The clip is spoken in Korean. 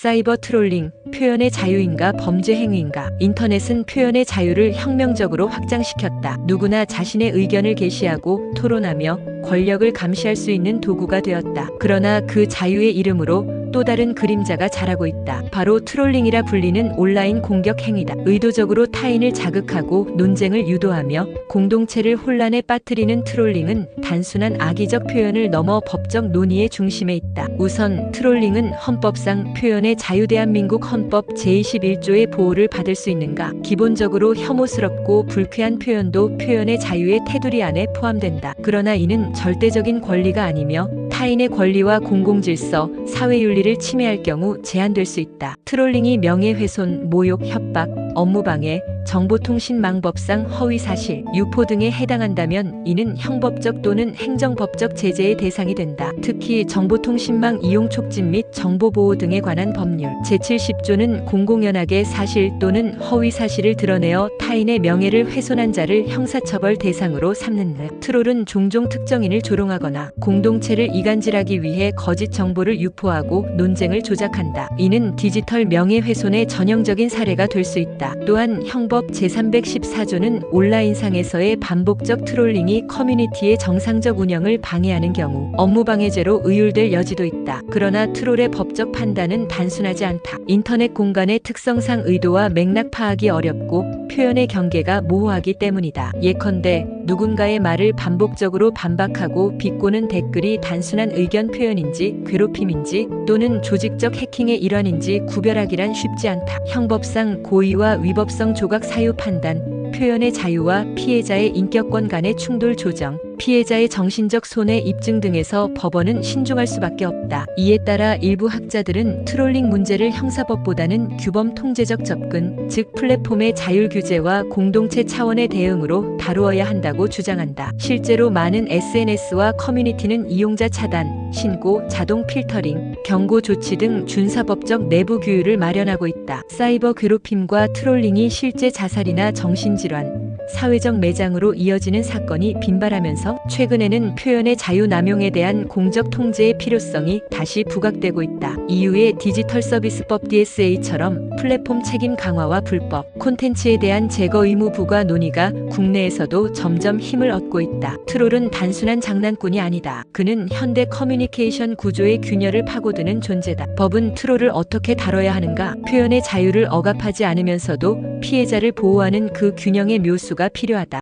사이버 트롤링, 표현의 자유인가 범죄 행위인가? 인터넷은 표현의 자유를 혁명적으로 확장시켰다. 누구나 자신의 의견을 게시하고 토론하며 권력을 감시할 수 있는 도구가 되었다. 그러나 그 자유의 이름으로 또 다른 그림자가 자라고 있다. 바로 트롤링이라 불리는 온라인 공격 행위다. 의도적으로 타인을 자극하고 논쟁을 유도하며 공동체를 혼란에 빠뜨리는 트롤링은 단순한 악의적 표현을 넘어 법적 논의의 중심에 있다. 우선 트롤링은 헌법상 표현의 자유 대한민국 헌법 제21조의 보호를 받을 수 있는가? 기본적으로 혐오스럽고 불쾌한 표현도 표현의 자유의 테두리 안에 포함된다. 그러나 이는 절대적인 권리가 아니며 타인의 권리와 공공질서, 사회윤리를 침해할 경우 제한될 수 있다. 트롤링이 명예훼손, 모욕, 협박, 업무방해, 정보통신망법상 허위사실, 유포 등에 해당한다면 이는 형법적 또는 행정법적 제재의 대상이 된다. 특히 정보통신망 이용 촉진 및 정보보호 등에 관한 법률 제70조는 공공연하게 사실 또는 허위사실을 드러내어 타인의 명예를 훼손한 자를 형사처벌 대상으로 삼는다. 트롤은 종종 특정인을 조롱하거나 공동체를 이간질하기 위해 거짓 정보를 유포하고 논쟁을 조작한다. 이는 디지털 명예훼손의 전형적인 사례가 될 수 있다. 또한 형법 제314조는 온라인상에서의 반복적 트롤링이 커뮤니티의 정상적 운영을 방해하는 경우 업무방해죄로 의율될 여지도 있다. 그러나 트롤의 법적 판단은 단순하지 않다. 인터넷 공간의 특성상 의도와 맥락 파악이 어렵고 표현의 경계가 모호하기 때문이다. 예컨대 누군가의 말을 반복적으로 반박하고 비꼬는 댓글이 단순한 의견 표현인지 괴롭힘인지 또는 조직적 해킹의 일환인지 구별하기란 쉽지 않다. 형법상 고의와 위법성 조각 사유 판단, 표현의 자유와 피해자의 인격권 간의 충돌 조정, 피해자의 정신적 손해 입증 등에서 법원은 신중할 수밖에 없다. 이에 따라 일부 학자들은 트롤링 문제를 형사법보다는 규범 통제적 접근, 즉 플랫폼의 자율 규제와 공동체 차원의 대응으로 다루어야 한다고 주장한다. 실제로 많은 SNS와 커뮤니티는 이용자 차단, 신고, 자동 필터링, 경고 조치 등 준사법적 내부 규율을 마련하고 있다. 사이버 괴롭힘과 트롤링이 실제 자살이나 정신질환, 사회적 매장으로 이어지는 사건이 빈발하면서 최근에는 표현의 자유 남용에 대한 공적 통제의 필요성이 다시 부각되고 있다. EU의 디지털 서비스법 DSA처럼 플랫폼 책임 강화와 불법 콘텐츠에 대한 제거 의무 부과 논의가 국내에서도 점점 힘을 얻고 있다. 트롤은 단순한 장난꾼이 아니다. 그는 현대 커뮤니케이션 구조의 균열을 파고드는 존재다. 법은 트롤을 어떻게 다뤄야 하는가? 표현의 자유를 억압하지 않으면서도 피해자를 보호하는 그 균형의 묘수 가 필요하다.